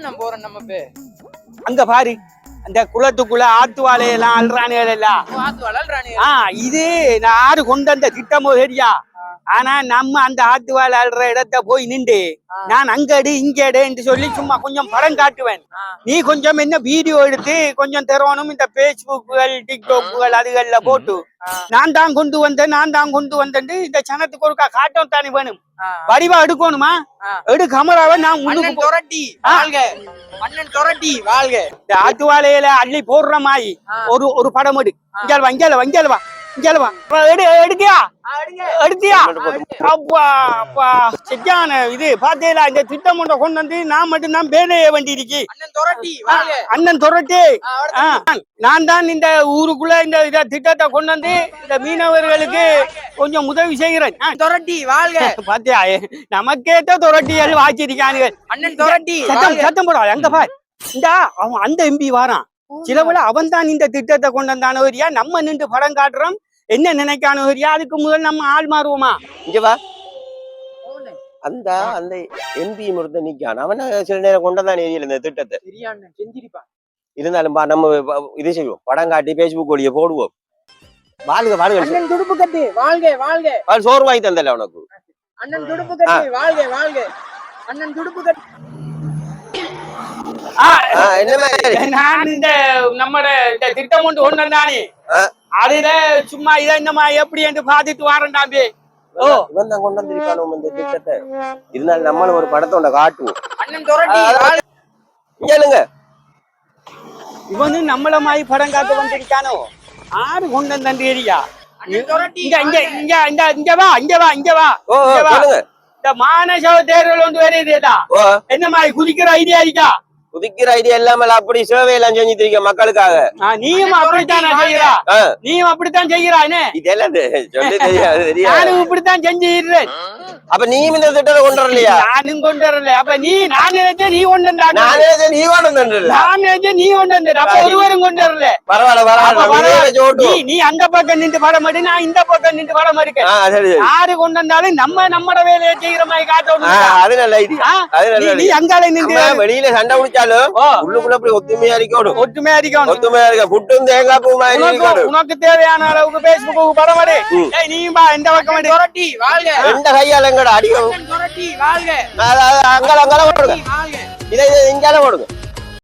நான் போறேன் நம்ம பே? அங்க பாரு. அந்த குளத்துக்குள்ள ஆத்து வாழையெல்லாம் அல்றானுகள் எல்லாம் ஆத்து வளர்றானே ஆ இது நான் ஆறு கொண்டு வந்த திட்டமோ சரியா ஆனா நம்ம அந்த ஆத்து வாழை அல்ற இடத்த போய் நின்று நான் அங்கடு இங்கடுன்னு சொல்லி சும்மா கொஞ்சம் படம் காட்டுவேன். நீ கொஞ்சம் என்ன வீடியோ எடுத்து கொஞ்சம் தரணும் இந்த பேஸ்புக்குகள் டிக்டாக்குகள் அதுகள்ல போட்டு. நான் தான் கொண்டு வந்தேன் நான் தான் கொண்டு வந்தேன் இந்த சனத்துக்கு ஒருக்கா காட்டம் தானே வேணும். வடிவா எடுக்கணுமா. எடு கமராவை நான் முன்னுக்கு தொரட்டி வாழ்க. அண்ணன் தொரட்டி வாழ்க. இந்த ஆத்து வாழையில அள்ளி போடுற மாதிரி. ஒரு ஒரு படம் எடு. இங்க வா இங்க வா. இங்க வா இங்க வா அப்ப எடு எடுக்கியா? எடுத்தியா? அப்பா அப்பா. சரியான இது. பாத்தீங்களா இந்த திட்டம் ஒன்றை கொண்டு வந்து நான் மட்டும் தான் வேலையை வேண்டி இருக்கு. அண்ணன் தொரட்டி வாழ்க அண்ணன் துரட்டு. ஆ, அடுத்து. நான் தான் இந்த ஊருக்குள்ள இந்த இத திட்டத்தை கொண்டு வந்து இந்த மீனவர்களுக்கு கொஞ்சம் உதவி செய்கிறேன். தொரட்டி வாழ்க பாத்தியா? நமக்கேத்த துரட்டிகள் வாச்சிருக்கானுங்க அண்ணன் தொரட்டி சத்தம் சத்தம் போடா எங்க பார். இந்தா அவன் அந்த எம்பி வாரான். சிலவுல அவன் தான் இந்த திட்டத்தை கொண்டு வந்தானவரியா நம்ம நின்று படம் காட்டுறோம். என்ன நினைக்கானவரியா அதுக்கு முதல் நம்ம ஆள் மாறுவோமா? இங்க வா. அந்த அந்த எம்பி ஒருத்தன் நிக்கான் அவன சில நேரம் கொண்டதான் ஏரியில இந்த திட்டத்தை? செஞ்சிருப்பான். இருந்தாலும் பா நம்ம இது செய்வோம். படம் காட்டி பேஸ்புக் ஒளிய போடுவோம். வாழ்க வாழ்க. அண்ணன் துடுப்பு கட்டு. வாழ்க வாழ்க. சோறு வாங்கி தந்தல உனக்கு அண்ணன் துடுப்பு கட்டு. வாழ்க வாழ்க. அண்ணன் துடுப்பு கட்டு. நான் இந்த நம்மட இந்த திட்டம் கொண்டு வந்தானே ஆ. அதுல சும்மா இதை என்னமா எப்படி என்று பாத்துட்டு வாரேன் தம்பி. இவன் தான் கொண்டு வந்திருக்கானோ இந்த திட்டத்தை? இருந்தாலும் நம்மளும் ஒரு படத்தை ஒண்ண காட்டுவோம் அண்ணன் தொரட்டி இங்க இவனு நம்மள மாதிரி படம் காத்து வந்திருக்கானோ? ஆறு கொண்டு வந்தேன் ஏரியா அண்ணன் தொரட்டி இங்க இங்க இங்க இந்த இங்க வா இங்க வா இங்க வா ஓ ஓ, இங்க வா. சொல்லுங்க. இந்த மானசவ தேர்தல் என்ன மாதிரி குதிக்கிற ஐடியா இருக்கா? குதிக்கிற ஐடியா இல்லாமல் அப்படி சேவை எல்லாம் செஞ்சுட்டு இருக்க மக்களுக்காக. நீயும் அப்படித்தான் செய்யறா நீயும் அப்படித்தான் செய்யறானே இதெல்லாம் சொல்லி தெரியாது. இப்படித்தான் செஞ்சிடுறேன். அப்ப நீயும் இந்த திட்டத்தை கொண்டு வரலையா நானும் கொண்டு வரல அப்ப நீ நான் நினைச்ச நீ கொண்டு வந்தாங்க நானே சரி, நீ கொண்டு வந்துடல நான் நினைச்ச நீ கொண்டு வந்த அப்ப ஒருவரும் கொண்டு வரல பரவாயில்ல. பரவாயில்ல. பரவாயில்ல. நீ நீ அந்த பக்கம் நின்று படம் எடு நான் இந்த பக்கம் நின்று சரி சரி. யாரு கொண்டு வந்தாலும் நம்ம நம்மட வேலையை செய்யற மாதிரி காட்டணும் அது நல்ல ஐடியா? அது நீ நல்ல நீ. அங்கால நின்று வெளியில சண்டை குடிச்சாலும் உள்ளுக்குள்ள அப்படி ஒத்துமையா இருக்கணும். ஒற்றுமையா இருக்கணும். ஒத்துமையா இருக்க புட்டும் தேங்காய் பூ மாதிரி உனக்கு தேவையான அளவுக்கு பேஸ்புக்கு. ஏய் நீயும் பா இந்த பக்கம் வாழ்க. ரெண்ட கையால எங்கட வாழ்க அங்கல அங்கல போடுங்க. இதை இங்கால போடுங்க.